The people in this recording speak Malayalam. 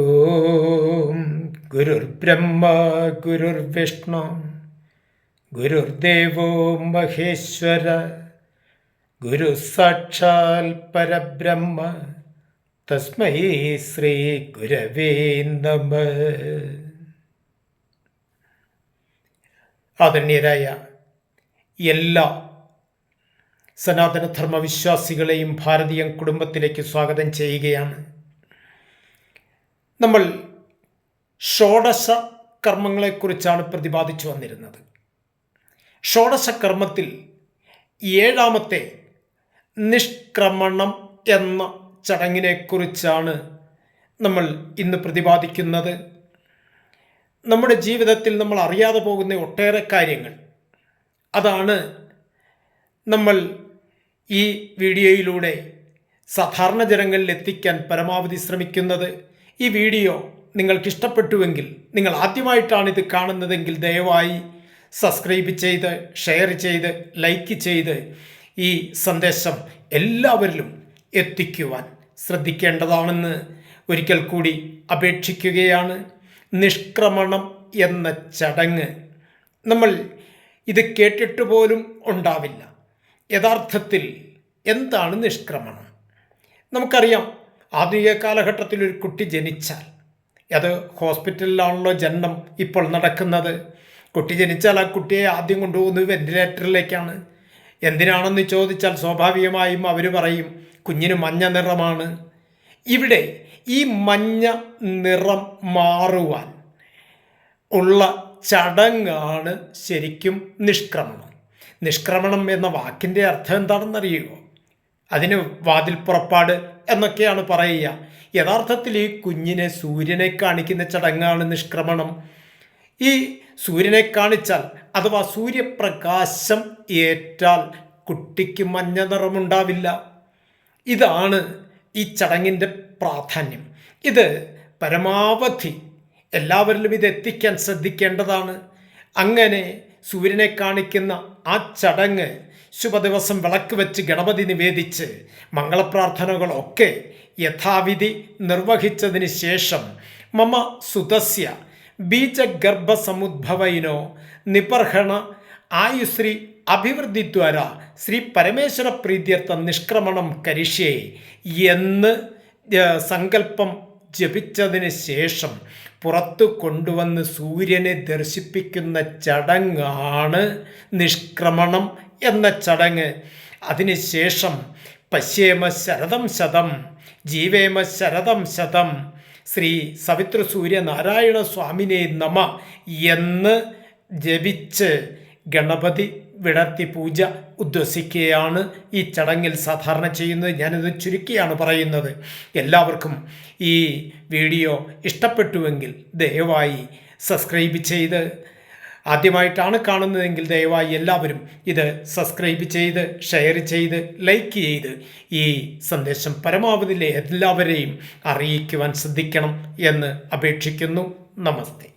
ഓം ഗുരുർബ്രഹ്മ ഗുരുർവിഷ്ണു ഗുരുർദേവോ മഹേശ്വര ഗുരു സാക്ഷാൽ പരബ്രഹ്മ തസ്മൈ ശ്രീ ഗുരവേ നമ. ആദരണീയരായ എല്ലാ സനാതനധർമ്മ വിശ്വാസികളെയും ഭാരതീയ കുടുംബത്തിലേക്ക് സ്വാഗതം ചെയ്യുകയാണ്. നമ്മൾ ഷോഡശ കർമ്മങ്ങളെക്കുറിച്ചാണ് പ്രതിപാദിച്ചു വന്നിരുന്നത്. ഷോഡശ കർമ്മത്തിൽ ഏഴാമത്തെ നിഷ്ക്രമണം എന്ന ചടങ്ങിനെക്കുറിച്ചാണ് നമ്മൾ ഇന്ന് പ്രതിപാദിക്കുന്നത്. നമ്മുടെ ജീവിതത്തിൽ നമ്മൾ അറിയാതെ പോകുന്ന ഒട്ടേറെ കാര്യങ്ങൾ. അതാണ് നമ്മൾ ഈ വീഡിയോയിലൂടെ സാധാരണ ജനങ്ങളിൽ എത്തിക്കാൻ പരമാവധി ശ്രമിക്കുന്നത്. ഈ വീഡിയോ നിങ്ങൾക്ക് ഇഷ്ടപ്പെട്ടുവെങ്കിൽ നിങ്ങൾ ആദ്യമായിട്ടാണ് ഇത് കാണുന്നതെങ്കിൽ ദയവായി സബ്സ്ക്രൈബ് ചെയ്ത് ഷെയർ ചെയ്ത് ലൈക്ക് ചെയ്ത് ഈ സന്ദേശം എല്ലാവരിലും എത്തിക്കുവാൻ ശ്രദ്ധിക്കേണ്ടതാണെന്ന് ഒരിക്കൽ കൂടി അപേക്ഷിക്കുകയാണ്. നിഷ്ക്രമണം എന്ന ചടങ്ങ് നമ്മൾ ഇത് കേട്ടിട്ട് പോലും ഉണ്ടാവില്ല. യഥാർത്ഥത്തിൽ എന്താണ് നിഷ്ക്രമണം? നമുക്കറിയാം ആധുനിക കാലഘട്ടത്തിൽ ഒരു കുട്ടി ജനിച്ചാൽ അത് ഹോസ്പിറ്റലിലാണല്ലോ ജനനം ഇപ്പോൾ നടക്കുന്നത്. കുട്ടി ജനിച്ചാൽ ആ കുട്ടിയെ ആദ്യം കൊണ്ടുപോകുന്നത് വെന്റിലേറ്ററിലേക്കാണ്. എന്തിനാണെന്ന് ചോദിച്ചാൽ സ്വാഭാവികമായും അവർ പറയും കുഞ്ഞിന് മഞ്ഞ നിറമാണ്. ഇവിടെ ഈ മഞ്ഞ നിറം മാറുവാൻ ഉള്ള ചടങ്ങാണ് ശരിക്കും നിഷ്ക്രമണം. നിഷ്ക്രമണം എന്ന വാക്കിന്റെ അർത്ഥം എന്താണെന്നറിയുമോ അതിന് വാതിൽ പുറപ്പാട് എന്നൊക്കെയാണ് പറയുക. യഥാർത്ഥത്തിൽ ഈ കുഞ്ഞിനെ സൂര്യനെ കാണിക്കുന്ന ചടങ്ങാണ് നിഷ്ക്രമണം. ഈ സൂര്യനെ കാണിച്ചാൽ അഥവാ സൂര്യപ്രകാശം ഏറ്റാൽ കുട്ടിക്ക് മഞ്ഞ നിറമുണ്ടാവില്ല. ഇതാണ് ഈ ചടങ്ങിന്റെ പ്രാധാന്യം. ഇത് പരമാവധി എല്ലാവരിലും ഇത് എത്തിക്കാൻ ശ്രദ്ധിക്കേണ്ടതാണ്. അങ്ങനെ സൂര്യനെ കാണിക്കുന്ന ആ ചടങ്ങ് ശുഭദിവസം വിളക്ക് വെച്ച് ഗണപതി നിവേദിച്ച് മംഗളപ്രാർത്ഥനകളൊക്കെ യഥാവിധി നിർവഹിച്ചതിന് ശേഷം മമ സുതസ്യ ബീജഗർഭസമുദ്ഭവയിനോ നിപർഹണ ആയുശ്രീ അഭിവൃദ്ധിദ്വാര ശ്രീ പരമേശ്വര പ്രീത്യർത്ഥ നിഷ്ക്രമണം കരിഷ്യേ എന്ന് സങ്കല്പം ജപിച്ചതിന് ശേഷം പുറത്തു കൊണ്ടുവന്ന് സൂര്യനെ ദർശിപ്പിക്കുന്ന ചടങ്ങാണ് നിഷ്ക്രമണം എന്ന ചടങ്ങ്. അതിനുശേഷം പശ്യേമ ശരതം ശതം ജീവേമ ശരതം ശതം ശ്രീ സവിതൃസൂര്യ നാരായണ സ്വാമിനെ നമ എന്ന് ജപിച്ച് ഗണപതി വിടർത്തി പൂജ ഉദ്വസിക്കുകയാണ് ഈ ചടങ്ങിൽ സാധാരണ ചെയ്യുന്നത്. ഞാനിത് ചുരുക്കിയാണ് പറയുന്നത്. എല്ലാവർക്കും ഈ വീഡിയോ ഇഷ്ടപ്പെട്ടുവെങ്കിൽ ദയവായി സബ്സ്ക്രൈബ് ചെയ്ത് ആദ്യമായിട്ടാണ് കാണുന്നതെങ്കിൽ ദയവായി എല്ലാവരും ഇത് സബ്സ്ക്രൈബ് ചെയ്ത് ഷെയർ ചെയ്ത് ലൈക്ക് ചെയ്ത് ഈ സന്ദേശം പരമാവധി എല്ലാവരെയും അറിയിക്കുവാൻ ശ്രദ്ധിക്കണം എന്ന് അപേക്ഷിക്കുന്നു. നമസ്തേ.